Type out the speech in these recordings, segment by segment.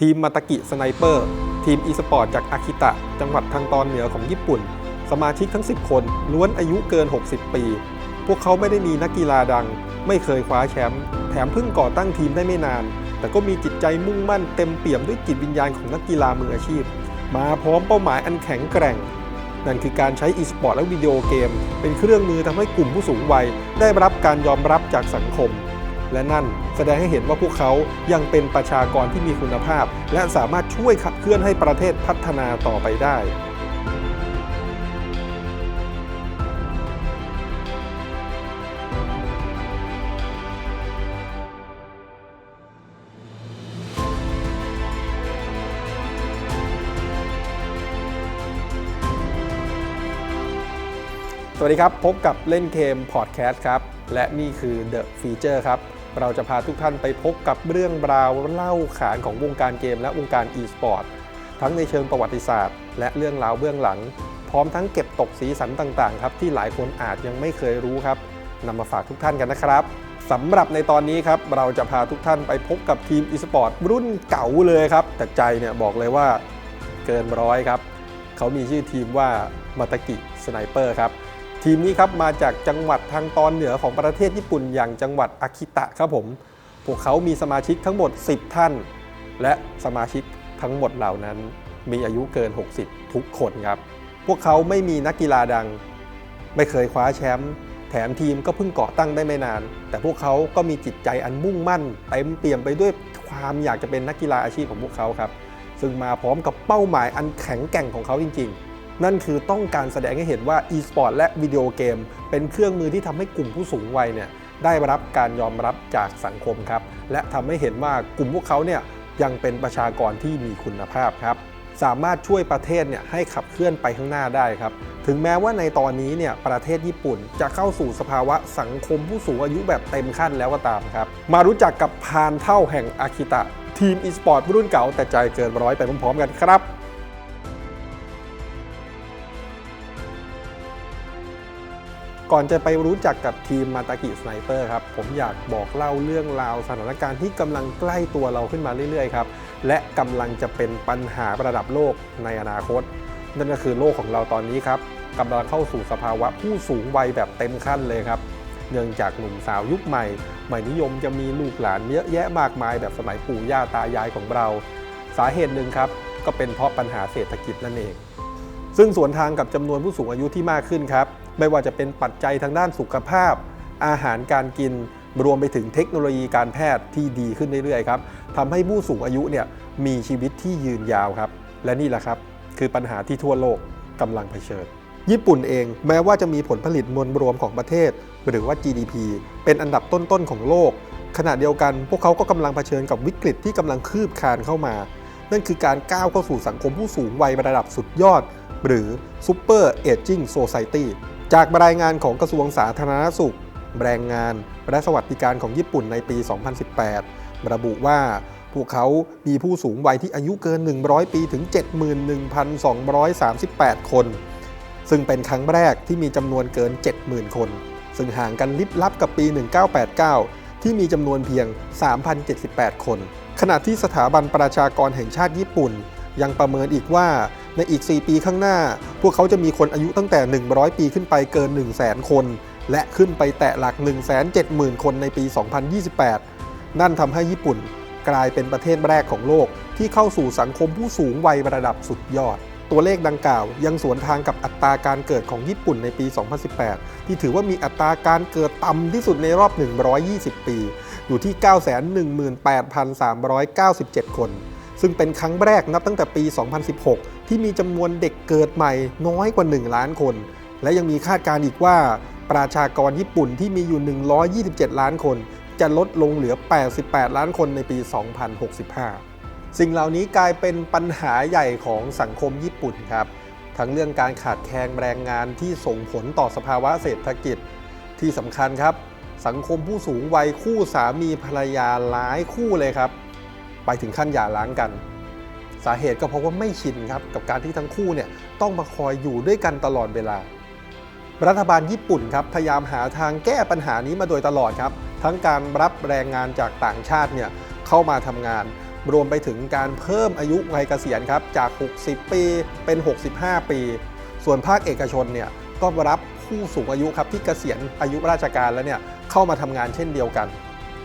ทีมมาตากิสไนเปอร์ ทีมอีสปอร์ตจากอาคิตะ จังหวัดทางตอนเหนือของญี่ปุ่น สมาชิกทั้ง 10 คนล้วนอายุเกิน 60 ปี พวกเขาไม่ได้มีนักกีฬาดัง ไม่เคยคว้าแชมป์แถมเพิ่งก่อตั้งทีมได้ไม่นาน แต่ก็มีจิตใจมุ่งมั่นเต็มเปี่ยมด้วยจิตวิญญาณของนักกีฬามืออาชีพ มาพร้อมเป้าหมายอันแข็งแกร่ง นั่นคือการใช้อีสปอร์ตและวิดีโอเกม เป็นเครื่องมือทำให้กลุ่มผู้สูงวัยได้รับการยอมรับจากสังคม และนั่นแสดงให้เห็นว่าพวกเขายังเป็นประชากรที่มีคุณภาพ และสามารถช่วยขับเคลื่อนให้ประเทศพัฒนาต่อไปได้ วัสดีครับ พบกับเล่นเกมพอดแคสต์ครับ และนี่คือ The Feature ครับ เราจะพาทุกท่านไปพบกับเรื่องราวเล่าขานของวงการเกมและวงการ e-sport ทั้งในเชิงประวัติศาสตร์ และเรื่องราวเบื้องหลัง พร้อมทั้งเก็บตกสีสันต่างๆ ครับ ที่หลายคนอาจยังไม่เคยรู้ครับนำมาฝากทุกท่านกันนะครับสำหรับในตอนนี้ครับเราจะพาทุกท่านไปพบกับทีม e-sport รุ่นเก่าเลยครับแต่ใจเนี่ยบอกเลยว่าเกินร้อยครับเขามีชื่อทีมว่ามาตากิสไนเปอร์ครับ ทีมนี้ครับมาจากจังหวัดทางตอนเหนือของประเทศญี่ปุ่นอย่างจังหวัดอากิตะครับผม พวกเขามีสมาชิกทั้งหมด 10 ท่าน และสมาชิกทั้งหมดเหล่านั้น มีอายุเกิน 60 ทุกคนครับ พวกเขาไม่มีนักกีฬาดัง ไม่เคยคว้าแชมป์แถมทีมก็เพิ่งก่อตั้งได้ไม่นาน แต่พวกเขาก็มีจิตใจอันมุ่งมั่นเต็มเปี่ยมไปด้วยความอยากจะเป็นนักกีฬาอาชีพของพวกเขาครับ ซึ่งมาพร้อมกับเป้าหมายอันแข็งแกร่งของเขาจริง ๆ นั่นคือต้องการแสดงให้เห็นว่า e-sport และวิดีโอเกม เป็นเครื่องมือที่ทำให้กลุ่มผู้สูงวัยเนี่ยได้รับการยอมรับจากสังคมครับ และทำให้เห็นว่ากลุ่มพวกเขาเนี่ยยังเป็นประชากรที่มีคุณภาพครับ สามารถช่วยประเทศเนี่ยให้ขับเคลื่อนไปข้างหน้าได้ครับ ถึงแม้ว่าในตอนนี้เนี่ยประเทศญี่ปุ่นจะเข้าสู่สภาวะสังคมผู้สูงอายุแบบเต็มขั้นแล้วก็ตามครับ มารู้จักกับพานเท่าแห่งอากิตะ ทีมอีสปอร์ตรุ่นเก่าแต่ใจเกินร้อยไปพร้อมๆกันครับ ก่อนจะไปรู้จักกับทีมมาตากิสไนเปอร์ครับผมอยากบอกเล่าเรื่องราวสถานการณ์ที่กำลังใกล้ตัวเราขึ้นมาเรื่อยๆครับและกำลังจะเป็นปัญหาระดับโลกในอนาคต นั่นก็คือโลกของเราตอนนี้ครับกำลังเข้าสู่สภาวะผู้สูงวัยแบบเต็มขั้นเลยครับ เนื่องจากหนุ่มสาวยุคใหม่ใหม่นิยมจะมีลูกหลานเยอะแยะมากมายแบบสมัยปู่ย่าตายายของเรา สาเหตุหนึ่งครับ ก็เป็นเพราะปัญหาเศรษฐกิจนั่นเอง ซึ่งสวนทางกับจำนวนผู้สูงอายุที่มากขึ้นครับ ไม่ว่าจะเป็นปัจจัยทางด้านสุขภาพ อาหารการกิน รวมไปถึงเทคโนโลยีการแพทย์ที่ดีขึ้นเรื่อยๆครับทำให้ผู้สูงอายุเนี่ยมีชีวิตที่ยืนยาวครับ และนี่แหละครับ คือปัญหาที่ทั่วโลกกำลังเผชิญ ญี่ปุ่นเองแม้ว่าจะมีผลผลิตมวลรวมของประเทศ หรือว่า GDP เป็นอันดับต้นๆของโลก ขณะเดียวกัน พวกเขาก็กำลังเผชิญกับวิกฤตที่กำลังคืบคลานเข้ามา นั่นคือการก้าวเข้าสู่สังคมผู้สูงวัยระดับสุดยอด หรือ Super Aging Society จากรายงานของกระทรวงสาธารณสุข แรงงาน และสวัสดิการของญี่ปุ่นในปี 2018 ระบุว่าพวกเขามีผู้สูงวัยที่อายุเกิน 100 ปีถึง 71,238 คน ซึ่งเป็นครั้งแรกที่มีจำนวนเกิน 70,000 คน ซึ่งห่างกันลิบลับกับปี 1989 ที่มีจำนวนเพียง 3,078 คน ขณะที่สถาบันประชากรแห่งชาติญี่ปุ่น ยังประเมินอีกว่าในอีก 4 ปีข้างหน้า พวกเขาจะมีคนอายุตั้งแต่ 100 ปีขึ้นไปเกิน 1 0 0 0 0คน และขึ้นไปแตะหลัก 170,000 คนในปี 2028 นั่นทำให้ญี่ปุ่นกลายเป็นประเทศแรกของโลก ที่เข้าสู่สังคมผู้สูงวัยระดับสุดยอด ตัวเลขดังกล่าว ยังสวนทางกับอัตราการเกิดของญี่ปุ่นในปี 2018 ที่ถือว่ามีอัตราการเกิดต่ำที่สุดในรอบ 120 ปี อยู่ที่ 918,397 คน ซึ่งเป็นครั้งแรกนับตั้งแต่ปี 2016 ที่มีจำนวนเด็กเกิดใหม่น้อยกว่า 1 ล้านคน และยังมีคาดการณ์อีกว่าประชากรญี่ปุ่นที่มีอยู่ 127 ล้านคน จะลดลงเหลือ 88 ล้านคนในปี 2065 สิ่งเหล่านี้กลายเป็นปัญหาใหญ่ของสังคมญี่ปุ่นครับ ทั้งเรื่องการขาดแคลนแรงงานที่ส่งผลต่อสภาวะเศรษฐกิจ ที่สำคัญครับ สังคมผู้สูงวัยคู่สามีภรรยาหลายคู่เลยครับ ไปถึงขั้นหย่าร้างกัน สาเหตุก็เพราะว่าไม่ชินครับกับการที่ทั้งคู่เนี่ยต้องมาคอยอยู่ด้วยกันตลอดเวลา รัฐบาลญี่ปุ่นครับพยายามหาทางแก้ปัญหานี้มาโดยตลอดครับ ทั้งการรับแรงงานจากต่างชาติเนี่ยเข้ามาทำงานรวมไปถึงการเพิ่มอายุวัยเกษียณครับจาก 60 ปีเป็น 65 ปี ส่วนภาคเอกชนเนี่ยก็รับผู้สูงอายุครับที่เกษียณอายุราชการแล้วเนี่ยเข้ามาทำงานเช่นเดียวกัน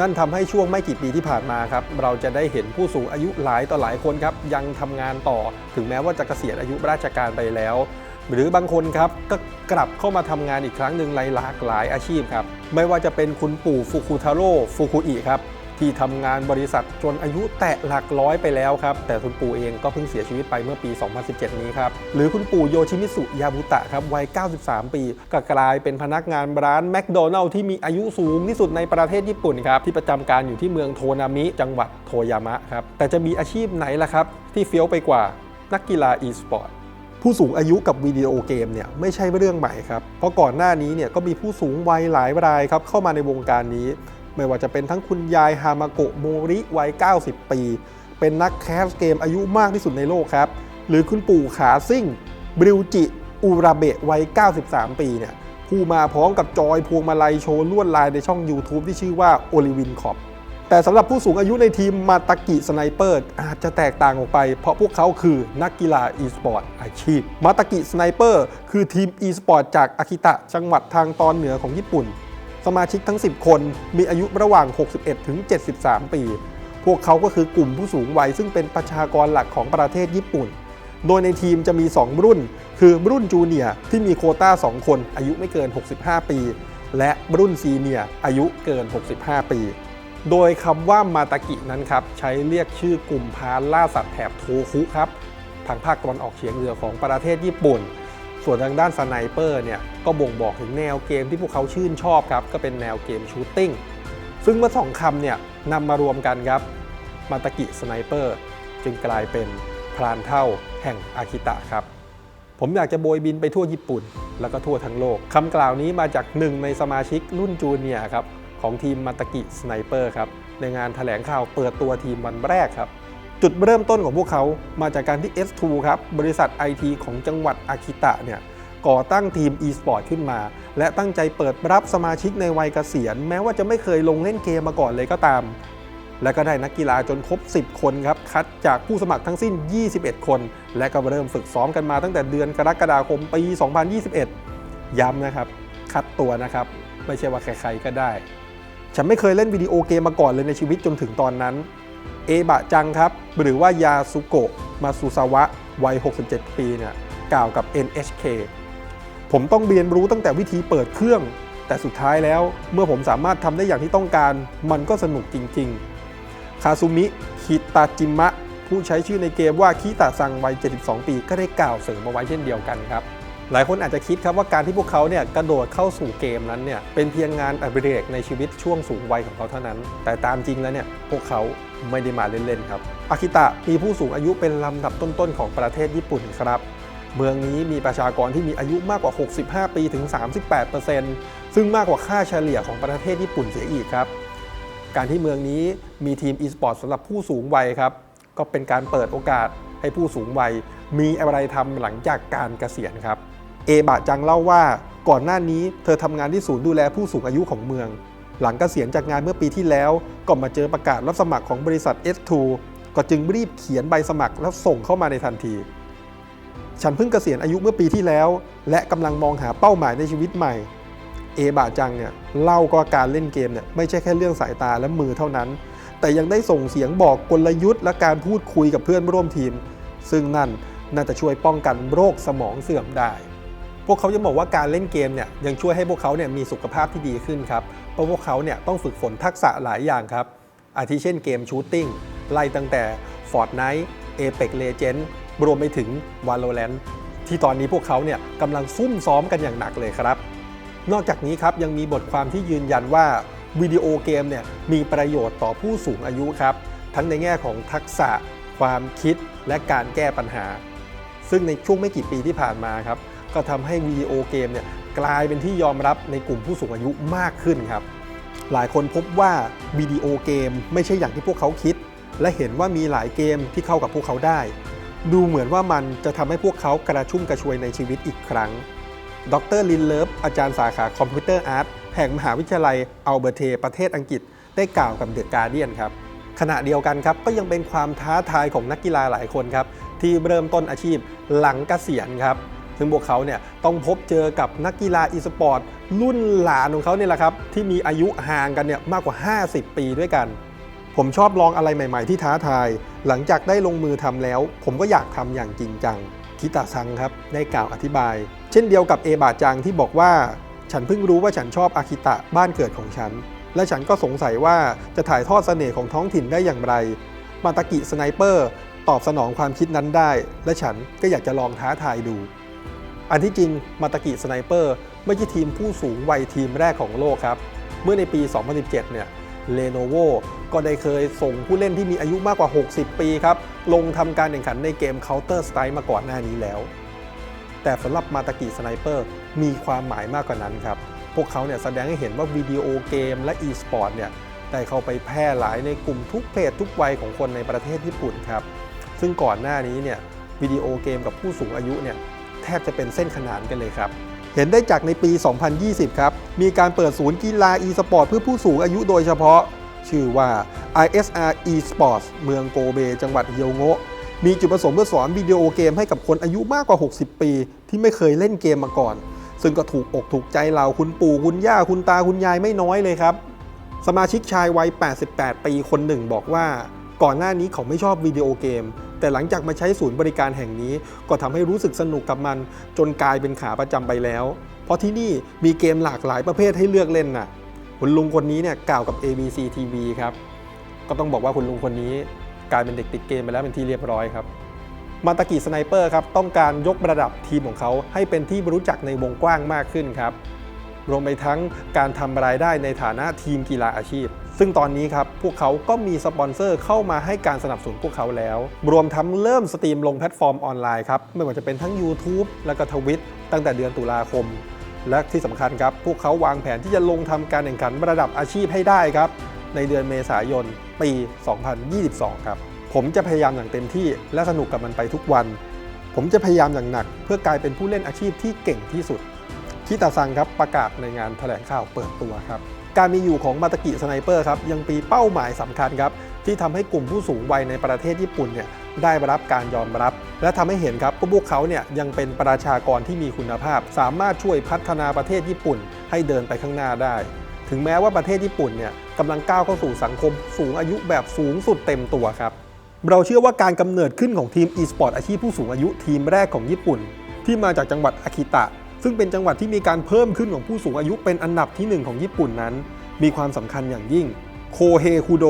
นั่นทำให้ช่วงไม่กี่ปีที่ผ่านมาครับเราจะได้เห็นผู้สูงอายุหลายต่อหลายคนครับยังทำงานต่อ ถึงแม้ว่าจะเกษียณอายุราชการไปแล้ว หรือบางคนครับก็กลับเข้ามาทำงานอีกครั้งหนึ่งในหลากหลายอาชีพครับไม่ว่าจะเป็นคุณปู่ฟุคุทาโร่ฟุคุอิครับ ที่ทำงานบริษัทจนอายุแตะหลักร้อยไปแล้วครับ แต่คุณปู่เองก็เพิ่งเสียชีวิตไปเมื่อปี 2017 นี้ครับ หรือคุณปู่โยชิมิสุยาบุตะครับวัย 93 ปีก็กลายเป็นพนักงานร้านแมคโดนัลล์ที่มีอายุสูงที่สุดในประเทศญี่ปุ่นครับ ที่ประจำการอยู่ที่เมืองโทนามิ จังหวัดโทยามะครับ แต่จะมีอาชีพไหนล่ะครับ ที่เฟี้ยวไปกว่านักกีฬาอีสปอร์ตผู้สูงอายุกับวิดีโอเกมเนี่ยไม่ใช่เรื่องใหม่ครับ เพราะก่อนหน้านี้เนี่ยก็มีผู้สูงวัยหลายรายครับเข้ามาในวงการนี้ ไม่ว่าจะเป็นทั้งคุณยายฮามาโกะโมริวัย 90 ปี เป็นนักแคสเกมอายุมากที่สุดในโลกครับ หรือคุณปู่ขาซิ่งบริวจิอูราเบะวัย 93 ปีเนี่ยผู้มาพร้อมกับจอยพวงมาลัยโชว์ลวดลายในช่อง YouTube ที่ชื่อว่าโอลิวินคอปแต่สำหรับผู้สูงอายุในทีมมาตากิสไนเปอร์อาจจะแตกต่างออกไป เพราะพวกเขาคือนักกีฬาอีสปอร์ตอาชีพ มาตากิสไนเปอร์คือทีมอีสปอร์ตจากอากิตะจังหวัดทางตอนเหนือของญี่ปุ่น สมาชิกทั้ง 10 คนมีอายุระหว่าง 61 ถึง 73 ปี พวกเขาก็คือกลุ่มผู้สูงวัยซึ่งเป็นประชากรหลักของประเทศญี่ปุ่น โดยในทีมจะมี 2 รุ่น คือรุ่นจูเนียร์ที่มีโคต้า 2 คนอายุไม่เกิน 65 ปี และรุ่นซีเนียร์อายุเกิน 65 ปี โดยคำว่ามาตากินั้นครับใช้เรียกชื่อกลุ่มพานล่าสัตว์แถบโทคุครับทางภาคตะวันออกเฉียงเหนือของประเทศญี่ปุ่น ส่วนทางด้านสไนเปอร์เนี่ยก็บ่งบอกถึงแนวเกมที่พวกเขาชื่นชอบครับ ก็เป็นแนวเกมชูตติ้งซึ่งเมื่อสองคำเนี่ยนำมารวมกันครับมาตากิสไนเปอร์จึงกลายเป็นพรานเท่าแห่งอากิตะครับ ผมอยากจะโบยบินไปทั่วญี่ปุ่น แล้วก็ทั่วทั้งโลกคำกล่าวนี้มาจากหนึ่งในสมาชิกรุ่นจูเนียร์ครับของทีมมาตากิสไนเปอร์ครับในงานถแถลงข่าวเปิดตัวทีมวันแรกครับ จุดเริ่มต้นของพวกเขามาจากการที่ S2 ครับ บริษัท IT ของจังหวัดอากิตะเนี่ยก่อตั้งทีม e-sport ขึ้นมา และตั้งใจเปิดรับสมาชิกในวัยเกษียณ แม้ว่าจะไม่เคยลงเล่นเกมมาก่อนเลยก็ตาม และก็ได้นักกีฬาจนครบ 10 คนครับ คัดจากผู้สมัครทั้งสิ้น 21 คน และก็เริ่มฝึกซ้อมกันมาตั้งแต่เดือนกรกฎาคมปี 2021 ย้ำนะครับ คัดตัวนะครับ ไม่ใช่ว่าใครๆก็ได้ ฉันไม่เคยเล่นวิดีโอเกมมาก่อนเลยในชีวิตจนถึงตอนนั้น เอบะจังครับ หรือว่ายาสุโกะมาสุซาวะวัย 67 ปีเนี่ยกล่าวกับ NHK ผมต้องเรียนรู้ตั้งแต่วิธีเปิดเครื่อง แต่สุดท้ายแล้วเมื่อผมสามารถทำได้อย่างที่ต้องการ มันก็สนุกจริง ๆ คาซุมิคิตาจิมะ ผู้ใช้ชื่อในเกมว่าคิตาซังวัย 72 ปีก็ได้กล่าวเสริมมาไว้เช่นเดียวกันครับ หลายคนอาจจะคิดครับว่าการที่พวกเขาเนี่ยกระโดดเข้าสู่เกมนั้นเนี่ยเป็นเพียงงานอดิเรกในชีวิตช่วงสูงวัยของเขาเท่านั้น แต่ตามจริงแล้วเนี่ยพวกเขาไม่ได้มาเล่นๆครับอากิตะมีผู้สูงอายุเป็นลำดับต้นๆของประเทศญี่ปุ่นครับ เมืองนี้มีประชากรที่มีอายุมากกว่า 65 ปีถึง 38%ซึ่งมากกว่าค่าเฉลี่ยของประเทศญี่ปุ่นเสียอีกครับ การที่เมืองนี้มีทีม e-sport สำหรับผู้สูงวัยครับก็เป็นการเปิดโอกาสให้ผู้สูงวัยมีอะไรทำหลังจากการเกษียณครับ เอบะจังเล่าว่าก่อนหน้านี้เธอทำงานที่ศูนย์ดูแลผู้สูงอายุของเมือง หลังเกษียณจากงานเมื่อปีที่แล้วก็มาเจอประกาศรับสมัครของบริษัท S2 ก็จึงรีบเขียนใบสมัครแล้วส่งเข้ามาในทันที ฉันเพิ่งเกษียณอายุเมื่อปีที่แล้ว และกำลังมองหาเป้าหมายในชีวิตใหม่ เอบะจังเนี่ยเล่าก็การเล่นเกมเนี่ยไม่ใช่แค่เรื่องสายตาและมือเท่านั้น แต่ยังได้ส่งเสียงบอกกลยุทธ์และการพูดคุยกับเพื่อนร่วมทีม ซึ่งนั่นน่าจะช่วยป้องกันโรคสมองเสื่อมได้ พวกเขายังบอกว่าการเล่นเกมเนี่ยยังช่วยให้พวกเขาเนี่ยมีสุขภาพที่ดีขึ้นครับเพราะพวกเขาเนี่ยต้องฝึกฝนทักษะหลายอย่างครับ อาทิเช่นเกมชูตติ้งไล่ตั้งแต่ Fortnite Apex Legends รวมไปถึง Valorant ที่ตอนนี้พวกเขาเนี่ยกำลังซุ่มซ้อมกันอย่างหนักเลยครับ นอกจากนี้ครับยังมีบทความที่ยืนยันว่าวิดีโอเกมเนี่ยมีประโยชน์ต่อผู้สูงอายุครับ ทั้งในแง่ของทักษะ ความคิดและการแก้ปัญหา ซึ่งในช่วงไม่กี่ปีที่ผ่านมาครับ ก็ทำให้วิดีโอเกมเนี่ยกลายเป็นที่ยอมรับในกลุ่มผู้สูงอายุมากขึ้นครับ หลายคนพบว่าวิดีโอเกมไม่ใช่อย่างที่พวกเขาคิด และเห็นว่ามีหลายเกมที่เข้ากับพวกเขาได้ ดูเหมือนว่ามันจะทำให้พวกเขากระชุ่มกระชวยในชีวิตอีกครั้ง ดรลินเลิฟอาจารย์สาขาคอมพิวเตอร์อาร์ตแห่งมหาวิทยาลัยอัลเบอร์เท ประเทศอังกฤษ ได้กล่าวกับเดอะการเดียนครับขณะเดียวกันครับก็ยังเป็นความท้าทายของนักกีฬาหลายคนครับที่เริ่มต้นอาชีพหลังเกษียณครับ ซึ่งพวกเขาเนี่ยต้องพบเจอกับนักกีฬาอีสปอร์ตรุ่นหลานของเขาเนี่ยแหละครับที่มีอายุห่างกันเนี่ยมากกว่า 50 ปีด้วยกัน ผมชอบลองอะไรใหม่ ๆ ที่ท้าทาย หลังจากได้ลงมือทำแล้ว ผมก็อยากทำอย่างจริงจังคิตาซังครับได้กล่าวอธิบาย เช่นเดียวกับเอบาจังที่บอกว่า ฉันเพิ่งรู้ว่าฉันชอบอากิตะบ้านเกิดของฉัน และฉันก็สงสัยว่าจะถ่ายทอดเสน่ห์ของท้องถิ่นได้อย่างไร มาตากิสไนเปอร์ ตอบสนองความคิดนั้นได้ และฉันก็อยากจะลองท้าทายดู อันที่จริงมาตากิสไนเปอร์ไม่ใช่ทีมผู้สูงวัยทีมแรกของโลกครับ เมื่อในปี 2017 เนี่ยเลโนโวก็ได้เคยส่งผู้เล่นที่มีอายุมากกว่า 60 ปีครับ ลงทำการแข่งขันในเกม Counter Strike มาก่อนหน้านี้แล้ว แต่สำหรับมาตากิสไนเปอร์มีความหมายมากกว่านั้นครับ พวกเขาเนี่ยแสดงให้เห็นว่าวิดีโอเกมและ e-sport เนี่ยได้เข้าไปแพร่หลายในกลุ่มทุกเพศทุกวัยของคนในประเทศญี่ปุ่นครับ ซึ่งก่อนหน้านี้เนี่ยวิดีโอเกมกับผู้สูงอายุเนี่ย แทบจะเป็นเส้นขนานกันเลยครับ เห็นได้จากในปี 2020 ครับ มีการเปิดศูนย์กีฬา e-sport เพื่อผู้สูงอายุโดยเฉพาะ ชื่อว่า ISR e-sports เมืองโกเบ จังหวัดเฮียวโงะมีจุดประสงค์เพื่อสอนวิดีโอเกมให้กับคนอายุมากกว่า 60 ปี ที่ไม่เคยเล่นเกมมาก่อน ซึ่งก็ถูกอกถูกใจเราคุณปู่คุณย่าคุณตาคุณยายไม่น้อยเลยครับ สมาชิกชายวัย 88 ปีคนหนึ่งบอกว่า ก่อนหน้านี้เขาไม่ชอบวิดีโอเกม แต่หลังจากมาใช้ศูนย์บริการแห่งนี้ ก็ทำให้รู้สึกสนุกกับมัน จนกลายเป็นขาประจำไปแล้ว เพราะที่นี่มีเกมหลากหลายประเภทให้เลือกเล่นน่ะคุณลุงคนนี้เนี่ยกล่าวกับ ABC TV ครับก็ต้องบอกว่าคุณลุงคนนี้กลายเป็นเด็กติดเกมไปแล้วเป็นที่เรียบร้อยครับมาตากิสไนเปอร์ครับต้องการยกระดับทีมของเขาให้เป็นที่รู้จักในวงกว้างมากขึ้นครับ รวมไปทั้งการทำรายได้ในฐานะทีมกีฬาอาชีพ ซึ่งตอนนี้ครับ พวกเขาก็มีสปอนเซอร์เข้ามาให้การสนับสนุนพวกเขาแล้ว รวมทั้งเริ่มสตรีมลงแพลตฟอร์มออนไลน์ครับ ไม่ว่าจะเป็นทั้ง YouTube และก็ทวิตตั้งแต่เดือนตุลาคม และที่สำคัญครับ พวกเขาวางแผนที่จะลงทำการแข่งขันระดับอาชีพให้ได้ครับ ในเดือนเมษายน ปี 2022 ครับ ผมจะพยายามอย่างเต็มที่และสนุกกับมันไปทุกวัน ผมจะพยายามอย่างหนัก เพื่อกลายเป็นผู้เล่นอาชีพที่เก่งที่สุด คิตาซังครับประกาศในงานแถลงข่าวเปิดตัวครับการมีอยู่ของมาตากิสไนเปอร์ครับยังปีเป้าหมายสำคัญครับที่ทำให้กลุ่มผู้สูงวัยในประเทศญี่ปุ่นเนี่ยได้รับการยอมรับ และทำให้เห็นครับว่าพวกเขาเนี่ยยังเป็นประชากรที่มีคุณภาพ สามารถช่วยพัฒนาประเทศญี่ปุ่นให้เดินไปข้างหน้าได้ ถึงแม้ว่าประเทศญี่ปุ่นเนี่ยกำลังก้าวเข้าสู่สังคมสูงอายุแบบสูงสุดเต็มตัวครับเราเชื่อว่าการกำเนิดขึ้นของทีม e-sport อาชีพผู้สูงอายุทีมแรกของญี่ปุ่น ที่มาจากจังหวัดอากิตะ ซึ่งเป็นจังหวัดที่มีการเพิ่มขึ้นของผู้สูงอายุเป็นอันดับที่หนึ่งของญี่ปุ่นนั้น มีความสำคัญอย่างยิ่ง โคเฮคุโด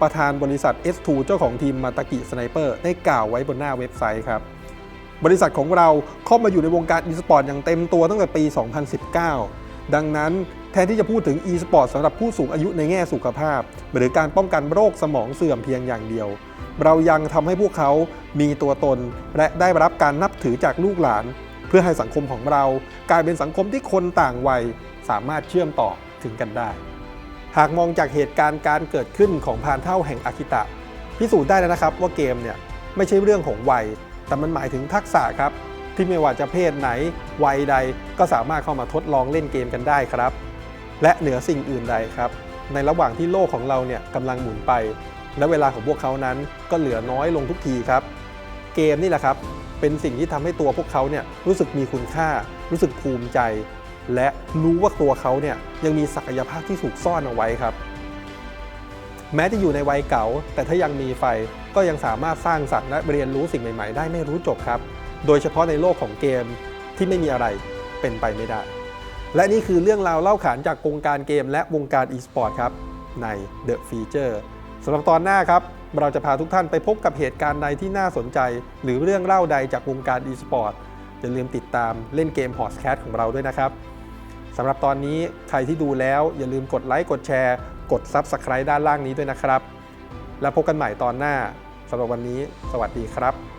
ประธานบริษัท S2 เจ้าของทีมมาตากิสไนเปอร์ได้กล่าวไว้บนหน้าเว็บไซต์ครับ บริษัทของเราเข้ามาอยู่ในวงการ e-sport อย่างเต็มตัวตั้งแต่ปี 2019 ดังนั้นแทนที่จะพูดถึง e-sport สำหรับผู้สูงอายุในแง่สุขภาพ หรือการป้องกันโรคสมองเสื่อมเพียงอย่างเดียวเรายังทำให้พวกเขามีตัวตน และได้รับการนับถือจากลูกหลาน เพื่อให้สังคมของเรากลายเป็นสังคมที่คนต่างวัยสามารถเชื่อมต่อถึงกันได้ หากมองจากเหตุการณ์การเกิดขึ้นของพานเท่าแห่งอากิตะ พิสูจน์ได้แล้วนะครับว่าเกมเนี่ยไม่ใช่เรื่องของวัย แต่มันหมายถึงทักษะครับ ที่ไม่ว่าจะเพศไหน วัยใดก็สามารถเข้ามาทดลองเล่นเกมกันได้ครับ และเหนือสิ่งอื่นใดครับ ในระหว่างที่โลกของเราเนี่ยกำลังหมุนไป และเวลาของพวกเขานั้นก็เหลือน้อยลงทุกทีครับ เกมนี่แหละครับ เป็นสิ่งที่ทำให้ตัวพวกเขาเนี่ยรู้สึกมีคุณค่า รู้สึกภูมิใจ และรู้ว่าตัวเขาเนี่ยยังมีศักยภาพที่ถูกซ่อนเอาไว้ครับ แม้จะอยู่ในวัยเก่า แต่ถ้ายังมีไฟก็ยังสามารถสร้างสรรค์และเรียนรู้สิ่งใหม่ ๆ ได้ไม่รู้จบครับ โดยเฉพาะในโลกของเกมที่ไม่มีอะไรเป็นไปไม่ได้ และนี่คือเรื่องราวเล่าขานจากวงการเกมและวงการ e-sport ครับใน The Feature สำหรับตอนหน้าครับ เราจะพาทุกท่านไปพบกับเหตุการณ์ใดที่น่าสนใจ หรือเรื่องเล่าใดจากวงการ e-sport อย่าลืมติดตามเล่นเกม h o t c a t ของเราด้วยนะครับสำหรับตอนนี้ใครที่ดูแล้วอย่าลืมกดไลค์กดแชร์ กด Subscribe ด้านล่างนี้ด้วยนะครับ แล้วพบกันใหม่ตอนหน้าสำหรับวันนี้ สวัสดีครับ